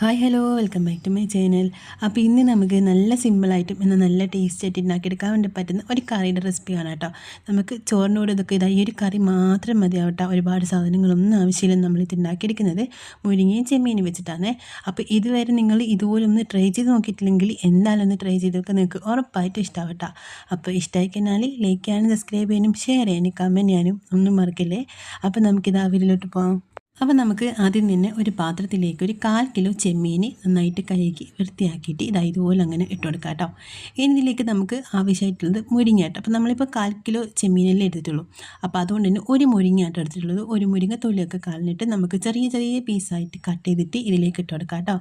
Hi hello welcome back to my channel അപ്പോൾ ഇന്ന് നമുക്ക് നല്ല സിമ്പിളായിട്ടും എന്നാൽ നല്ല ടേസ്റ്റ് ആയിട്ട് ഉണ്ടാക്കിയെടുക്കാൻ വേണ്ടി പറ്റുന്ന ഒരു കറിയുടെ റെസിപ്പിയാണ് കേട്ടോ. നമുക്ക് ചോറിനോട് ഇതൊക്കെ ഇതാ ഈ ഒരു കറി മാത്രം മതിയാവട്ടെ. ഒരുപാട് സാധനങ്ങളൊന്നും ആവശ്യമില്ല നമ്മൾ ഇത് ഉണ്ടാക്കിയെടുക്കുന്നത് മുരിങ്ങയും ചെമ്മീനും വെച്ചിട്ടാണ്. അപ്പോൾ ഇതുവരെ നിങ്ങൾ ഇതുപോലെ ഒന്ന് ട്രൈ ചെയ്ത് നോക്കിയിട്ടില്ലെങ്കിൽ എന്തായാലും ഒന്ന് ട്രൈ ചെയ്തൊക്കെ നിങ്ങൾക്ക് ഉറപ്പായിട്ടും ഇഷ്ടമാവട്ടോ അപ്പോൾ ഇഷ്ടമായി കഴിഞ്ഞാൽ ലൈക്ക് ചെയ്യാനും സബ്സ്ക്രൈബ് ചെയ്യാനും ഷെയർ ചെയ്യാനും കമന്റ് ചെയ്യാനും ഒന്നും മറക്കില്ലേ. അപ്പോൾ നമുക്കിത് അവരിലോട്ട് പോകാം അപ്പോൾ നമുക്ക് ആദ്യം തന്നെ ഒരു പാത്രത്തിലേക്ക് ഒരു കാൽ കിലോ ചെമ്മീൻ നന്നായിട്ട് കഴുകി വൃത്തിയാക്കിയിട്ട് ഇതാ ഇതുപോലെ അങ്ങനെ ഇട്ട് കൊടുക്കാം കേട്ടോ. ഇനി ഇതിലേക്ക് നമുക്ക് ആവശ്യമായിട്ടുള്ളത് മുരിങ്ങയാട്ടോ അപ്പോൾ നമ്മളിപ്പോൾ കാൽ കിലോ ചെമ്മീനല്ലേ എടുത്തിട്ടുള്ളൂ. അപ്പോൾ അതുകൊണ്ട് തന്നെ ഒരു മുരിങ്ങയാട്ടോ എടുത്തിട്ടുള്ളത്. ഒരു മുരിങ്ങ തൊലിയൊക്കെ കളഞ്ഞിട്ട് നമുക്ക് ചെറിയ ചെറിയ പീസായിട്ട് കട്ട് ചെയ്തിട്ട് ഇതിലേക്ക് ഇട്ട് കൊടുക്കാം കേട്ടോ.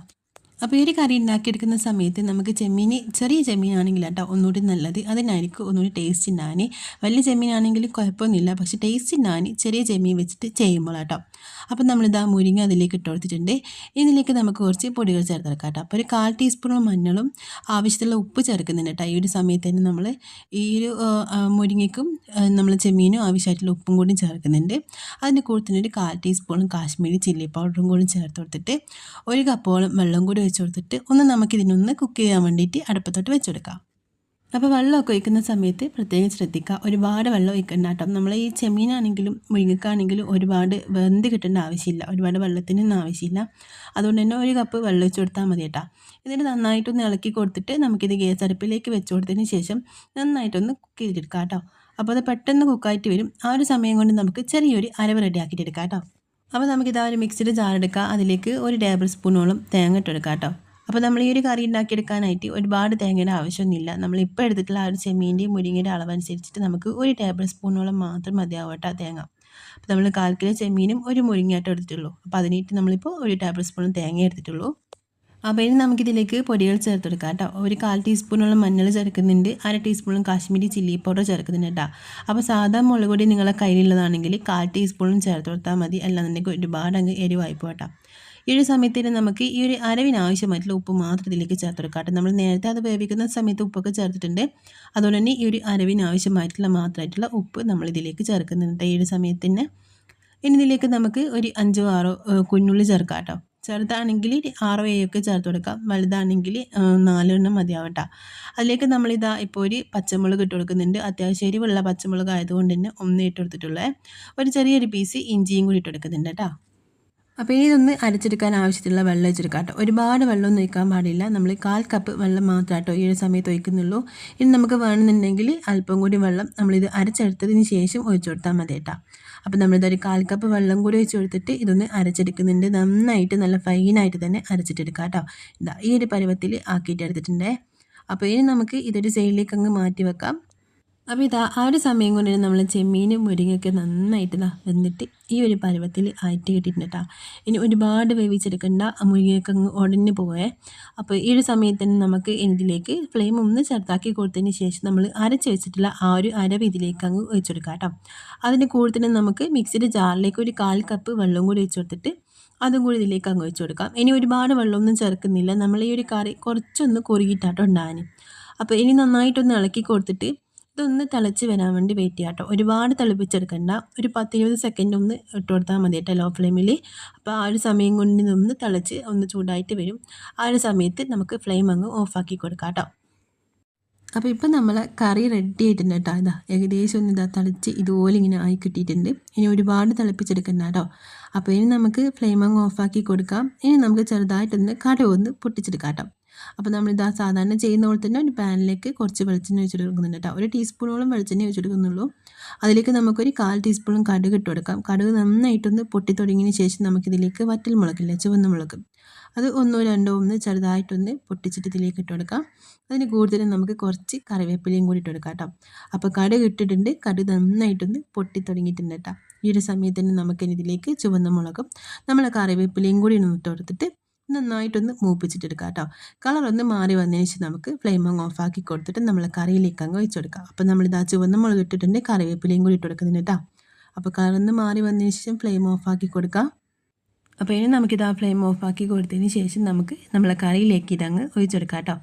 അപ്പോൾ ഈ ഒരു കറി ഉണ്ടാക്കിയെടുക്കുന്ന സമയത്ത് നമുക്ക് ചെമ്മീൻ ചെറിയ ചെമ്മീനാണെങ്കിൽ കേട്ടോ ഒന്നുകൂടി നല്ലത്. അതിനായിരിക്കും ഒന്നുകൂടി ടേസ്റ്റ് ഉണ്ടാകാൻ വലിയ ചെമ്മീനാണെങ്കിൽ കുഴപ്പമൊന്നുമില്ല. പക്ഷേ ടേസ്റ്റ് ഉണ്ടാകാൻ ചെറിയ ചെമ്മീൻ വെച്ചിട്ട് ചെയ്യുമ്പോൾ കേട്ടോ. അപ്പോൾ നമ്മളിതാ മുരിങ്ങ അതിലേക്ക് ഇട്ട് കൊടുത്തിട്ടുണ്ട് ഇതിലേക്ക് നമുക്ക് കുറച്ച് പൊടികൾ ചേർത്തെടുക്കാം കേട്ടോ. അപ്പോൾ ഒരു കാൽ ടീസ്പൂൺ മഞ്ഞളും ആവശ്യത്തിലുള്ള ഉപ്പ് ചേർക്കുന്നുണ്ട് കേട്ടോ. ഈ ഒരു സമയത്ത് തന്നെ നമ്മൾ ഈ ഒരു മുരിങ്ങയ്ക്കും നമ്മൾ ചെമ്മീനും ആവശ്യമായിട്ടുള്ള ഉപ്പും കൂടി ചേർക്കുന്നുണ്ട്. അതിന്റെ കൂടെ തന്നെ ഒരു കാൽ ടീസ്പൂണും കാശ്മീരി ചില്ലി പൗഡറും കൂടി ചേർത്ത് കൊടുത്തിട്ട് ഒരു കപ്പോളം വെള്ളം കൂടി വെച്ച് കൊടുത്തിട്ട് ഒന്ന് നമുക്കിതിനൊന്ന് കുക്ക് ചെയ്യാൻ വേണ്ടിയിട്ട് അടുപ്പത്തോട്ട് വെച്ച് കൊടുക്കാം അപ്പോൾ വെള്ളമൊക്കെ ഒഴിക്കുന്ന സമയത്ത് പ്രത്യേകം ശ്രദ്ധിക്കുക. ഒരുപാട് വെള്ളം ഒഴിക്കണ്ട കേട്ടോ നമ്മൾ ഈ ചെമ്മീനാണെങ്കിലും മുരിങ്ങക്കാണെങ്കിലും ഒരുപാട് വെന്ത് കിട്ടേണ്ട ആവശ്യമില്ല. ഒരുപാട് വെള്ളത്തിനൊന്നും ആവശ്യമില്ല. അതുകൊണ്ട് തന്നെ ഒരു കപ്പ് വെള്ളം ഒഴിച്ച് കൊടുത്താൽ മതി കേട്ടോ എന്നിട്ട് നന്നായിട്ടൊന്ന് ഇളക്കി കൊടുത്തിട്ട് നമുക്കിത് ഗ്യാസ് അടുപ്പിലേക്ക് വെച്ച് കൊടുത്തതിന് ശേഷം നന്നായിട്ടൊന്ന് കുക്ക് ചെയ്തെടുക്കാം കേട്ടോ അപ്പോൾ അത് പെട്ടെന്ന് കുക്കായിട്ട് വരും. ആ ഒരു സമയം കൊണ്ട് നമുക്ക് ചെറിയൊരു അരവ് റെഡി ആക്കിയിട്ട് എടുക്കാം കേട്ടോ അപ്പോൾ നമുക്കിതാ ഒരു മിക്സിഡ് ജാർ എടുക്കാം. അതിലേക്ക് ഒരു ടേബിൾ സ്പൂണോളം തേങ്ങ ഇട്ടെടുക്കാം കേട്ടോ അപ്പോൾ നമ്മൾ ഈ ഒരു കറി ഉണ്ടാക്കിയെടുക്കാനായിട്ട് ഒരുപാട് തേങ്ങയുടെ ആവശ്യമൊന്നുമില്ല. നമ്മൾ ഇപ്പോൾ എടുത്തിട്ടുള്ള ആ ഒരു ചെമ്മീന്റെയും മുരിങ്ങയുടെ അളവനുസരിച്ചിട്ട് നമുക്ക് ഒരു ടേബിൾ സ്പൂണോളം മാത്രം മതിയാവട്ടെ തേങ്ങ. അപ്പോൾ നമ്മൾ കാൽ കിലോ ചെമ്മീനും ഒരു മുരിങ്ങയായിട്ട് എടുത്തിട്ടുള്ളൂ. അപ്പോൾ അതിനായിട്ട് നമ്മളിപ്പോൾ ഒരു ടേബിൾ സ്പൂൺ തേങ്ങ എടുത്തിട്ടുള്ളൂ. അപ്പോൾ ഇനി നമുക്കിതിലേക്ക് പൊടികൾ ചേർത്ത് കൊടുക്കാം കേട്ടോ. ഒരു കാൽ ടീസ്പൂണോളം മഞ്ഞൾ ചേർക്കുന്നുണ്ട്. അര ടീസ്പൂണും കാശ്മീരി ചില്ലി പൗഡർ ചേർക്കുന്നുണ്ട് കേട്ടോ. അപ്പോൾ സാധാ മുളക് പൊടി നിങ്ങളെ കയ്യിലുള്ളതാണെങ്കിൽ കാൽ ടീസ്പൂണും ചേർത്ത് കൊടുത്താൽ മതി. അല്ലാന്നുണ്ടെങ്കിൽ ഒരുപാട് അങ്ങ് എരിവായി പോകട്ടോ ഈ ഒരു സമയത്തിൽ നമുക്ക് ഈ ഒരു അരവിന് ആവശ്യമായിട്ടുള്ള ഉപ്പ് മാത്രം ഇതിലേക്ക് ചേർത്ത് നമ്മൾ നേരത്തെ അത് വേവിക്കുന്ന സമയത്ത് ഉപ്പൊക്കെ ചേർത്തിട്ടുണ്ട്. അതുകൊണ്ട് തന്നെ ഈ ഒരു അരവിന് ആവശ്യമായിട്ടുള്ള മാത്രമായിട്ടുള്ള ഉപ്പ് നമ്മൾ ഇതിലേക്ക് ചേർക്കുന്നുണ്ട് ഈ ഒരു സമയത്തിന്. ഇനി ഇതിലേക്ക് നമുക്ക് ഒരു അഞ്ചോ ആറോ കുഞ്ഞുള്ളി ചേർക്കാം കേട്ടോ ചെറുതാണെങ്കിൽ ആറോ ഏഴൊക്കെ ചേർത്ത് കൊടുക്കാം. വലുതാണെങ്കിൽ നാലെണ്ണം മതിയാവട്ടെ. അതിലേക്ക് നമ്മളിതാ ഇപ്പോൾ ഒരു പച്ചമുളക് ഇട്ട് കൊടുക്കുന്നുണ്ട്. അത്യാവശ്യം എരിവുള്ള പച്ചമുളക് ആയതുകൊണ്ട് തന്നെ ഒന്ന് ഇട്ട് കൊടുത്തിട്ടുള്ളത് ഒരു ചെറിയൊരു പീസ് ഇഞ്ചിയും കൂടി ഇട്ട് കൊടുക്കുന്നുണ്ട് കേട്ടോ. അപ്പോൾ ഇതൊന്ന് അരച്ചെടുക്കാൻ ആവശ്യത്തിലുള്ള വെള്ളം വെച്ചെടുക്കാം കേട്ടോ. ഒരുപാട് വെള്ളമൊന്നും ഒഴിക്കാൻ പാടില്ല. നമ്മൾ കാൽ കപ്പ് വെള്ളം മാത്രം കേട്ടോ ഈ ഒരു സമയത്ത് ഒഴിക്കുന്നുള്ളൂ. ഇനി നമുക്ക് വേണമെന്നുണ്ടെങ്കിൽ അല്പം കൂടി വെള്ളം നമ്മളിത് അരച്ചെടുത്തതിന് ശേഷം ഒഴിച്ചു കൊടുത്താൽ മതി കേട്ടോ. അപ്പോൾ നമ്മളിതൊരു കാൽ കപ്പ് വെള്ളം കൂടി ഒഴിച്ചു കൊടുത്തിട്ട് ഇതൊന്ന് അരച്ചെടുക്കുന്നുണ്ട്. നന്നായിട്ട് നല്ല ഫൈനായിട്ട് തന്നെ അരച്ചിട്ടെടുക്കാം കേട്ടോ. ഇതാ ഈ ഒരു പരുവത്തിൽ ആക്കിയിട്ട് എടുത്തിട്ടുണ്ട് അപ്പോൾ ഇനി നമുക്ക് ഇതൊരു സൈഡിലേക്ക് അങ്ങ് മാറ്റി വെക്കാം. അപ്പോൾ ഇതാ ആ ഒരു സമയം കൊണ്ട് നമ്മൾ ചെമ്മീനും മുരിങ്ങയൊക്കെ നന്നായിട്ട് ഇതാ വന്നിട്ട് ഈ ഒരു പരുവത്തിൽ ആയിട്ട് കിട്ടിയിട്ടുണ്ട് കേട്ടോ ഇനി ഒരുപാട് വേവിച്ചെടുക്കേണ്ട മുരിങ്ങയൊക്കെ ഉടഞ്ഞു പോവേ. അപ്പോൾ ഈ ഒരു സമയത്ത് തന്നെ നമുക്ക് ഇതിലേക്ക് ഫ്ലെയിം ഒന്ന് ചെറുതാക്കി കൊടുത്തതിന് ശേഷം നമ്മൾ അരച്ച് വെച്ചിട്ടുള്ള ആ ഒരു അരവ് ഇതിലേക്ക് അങ്ങ് വെച്ചെടുക്കാം കേട്ടോ അതിന് കൂടുതൽ നമുക്ക് മിക്സിയുടെ ജാറിലേക്ക് ഒരു കാൽ കപ്പ് വെള്ളം കൂടി വെച്ച് കൊടുത്തിട്ട് അതും കൂടി ഇതിലേക്ക് അങ്ങ് വെച്ച് കൊടുക്കാം. ഇനി ഒരുപാട് വെള്ളമൊന്നും ചേർക്കുന്നില്ല. നമ്മൾ ഈ ഒരു കറി കുറച്ചൊന്ന് കുറുകിയിട്ടാട്ടോ ഉണ്ടാകാൻ അപ്പോൾ ഇനി നന്നായിട്ടൊന്ന് ഇളക്കി കൊടുത്തിട്ട് ഇതൊന്ന് തിളച്ച് വരാൻ വേണ്ടി വെയിറ്റ് ചെയ്യാം കേട്ടോ. ഒരുപാട് തിളപ്പിച്ചെടുക്കണ്ട. ഒരു പത്തിരുപത് സെക്കൻഡ് ഒന്ന് ഇട്ട് കൊടുത്താൽ മതി കേട്ടോ ലോ. ഫ്ലെയിമിൽ അപ്പോൾ ആ ഒരു സമയം കൊണ്ട് ഇതൊന്ന് തിളച്ച് ഒന്ന് ചൂടായിട്ട് വരും. ആ ഒരു സമയത്ത് നമുക്ക് ഫ്ലെയിം അങ്ങ് ഓഫാക്കി കൊടുക്കാം കേട്ടോ. അപ്പോൾ ഇപ്പം നമ്മൾ കറി റെഡി ആയിട്ടുണ്ട് കേട്ടോ. ഇതാ ഏകദേശം ഒന്ന് ഇതാ തിളച്ച് ഇതുപോലെ ഇങ്ങനെ ആയി കിട്ടിയിട്ടുണ്ട്. ഇനി ഒരുപാട് തിളപ്പിച്ചെടുക്കണ്ട കേട്ടോ. അപ്പോൾ ഇനി നമുക്ക് ഫ്ലെയിം അങ്ങ് ഓഫാക്കി കൊടുക്കാം. ഇനി നമുക്ക് ചെറുതായിട്ടൊന്ന് കടവൊന്ന് പൊട്ടിച്ചെടുക്കാം കേട്ടോ. അപ്പോൾ നമ്മളിതാ സാധാരണ ചെയ്യുന്ന പോലെ തന്നെ ഒരു പാനിലേക്ക് കുറച്ച് വെളിച്ചെണ്ണ വെച്ചിട്ട് കൊടുക്കുന്നുണ്ട് കേട്ടോ ഒരു ടീസ്പൂണോളം വെളിച്ചെണ്ണ വെച്ചെടുക്കുന്നുള്ളൂ അതിലേക്ക് നമുക്കൊരു കാൽ ടീസ്പൂണും കടുക് ഇട്ട് കൊടുക്കാം. കടുക് നന്നായിട്ടൊന്ന് പൊട്ടി തുടങ്ങിയതിന് ശേഷം നമുക്കിതിലേക്ക് വറ്റൽ മുളകില്ല ചുവന്ന മുളക്. അത് ഒന്നോ രണ്ടോ ഒന്ന് ചെറുതായിട്ടൊന്ന് പൊട്ടിച്ചിട്ട് ഇതിലേക്ക് ഇട്ട് കൊടുക്കാം. അതിന് കൂടുതലും നമുക്ക് കുറച്ച് കറിവേപ്പിലയും കൂടി ഇട്ട് കൊടുക്കാം കേട്ടോ അപ്പോൾ കടുക് ഇട്ടിട്ടുണ്ട്. കടുക് നന്നായിട്ടൊന്ന് പൊട്ടി തുടങ്ങിയിട്ടുണ്ട് കേട്ടോ ഈ ഒരു സമയത്ത് തന്നെ നമുക്കിതിലേക്ക് ചുവന്ന മുളകും നമ്മൾ കറിവേപ്പിലയും കൂടി ഒന്ന് ഇട്ട് കൊടുത്തിട്ട് നന്നായിട്ടൊന്ന് മൂപ്പിച്ചിട്ടെടുക്കാം കേട്ടോ. കളർ ഒന്ന് മാറി വന്നതിന് ശേഷം നമുക്ക് ഫ്ലെയിം അങ്ങ് ആക്കി കൊടുത്തിട്ട് നമ്മൾ കറിയിലേക്ക് അങ്ങ് വെച്ച് കൊടുക്കാം അപ്പോൾ ഇതാ ചുവന്ന മുളക് ഇട്ടിട്ടുണ്ട് കറിവേപ്പിലയും കൂടി ഇട്ട് കൊടുക്കുന്നുണ്ട് കേട്ടോ. അപ്പോൾ കളറൊന്ന് മാറി വന്നതിന് ശേഷം ഫ്ലെയിം ഓഫ് ആക്കി കൊടുക്കാം. അപ്പോൾ ഇനി നമുക്കിത് ആ ഫ്ലെയിം ഓഫ് ആക്കി കൊടുത്തതിന് ശേഷം നമുക്ക് നമ്മളെ കറിയിലേക്ക് ഇതങ്ങ് ഒഴിച്ചെടുക്കാം കേട്ടോ.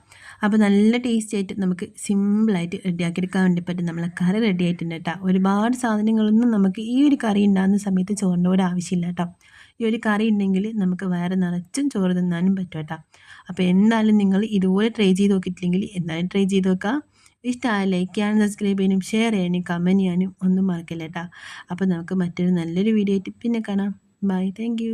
അപ്പോൾ നല്ല ടേസ്റ്റി ആയിട്ട് നമുക്ക് സിമ്പിളായിട്ട് റെഡിയാക്കി എടുക്കാൻ വേണ്ടി പറ്റും. നമ്മളെ കറി റെഡി ആയിട്ടുണ്ട് കേട്ടോ. ഒരുപാട് സാധനങ്ങളൊന്നും നമുക്ക് ഈ ഒരു കറി ഉണ്ടാകുന്ന സമയത്ത് ചോറിന്റെ കൂടെ ആവശ്യമില്ല കേട്ടോ. ഈ ഒരു കറി ഉണ്ടെങ്കിൽ നമുക്ക് വയറ് നിറച്ചും ചോറ് തിന്നാനും പറ്റും കേട്ടോ അപ്പോൾ എന്തായാലും നിങ്ങൾ ഇതുപോലെ ട്രൈ ചെയ്ത് നോക്കിയിട്ടില്ലെങ്കിൽ എന്തായാലും ട്രൈ ചെയ്ത് നോക്കാം. ഇഷ്ടമായ ലൈക്ക് ചെയ്യാനും സബ്സ്ക്രൈബ് ചെയ്യാനും ഷെയർ ചെയ്യാനും കമന്റ് ചെയ്യാനും ഒന്നും മറക്കില്ല കേട്ടോ അപ്പോൾ നമുക്ക് മറ്റൊരു നല്ലൊരു വീഡിയോ ആയിട്ട് പിന്നെ കാണാം. Bye thank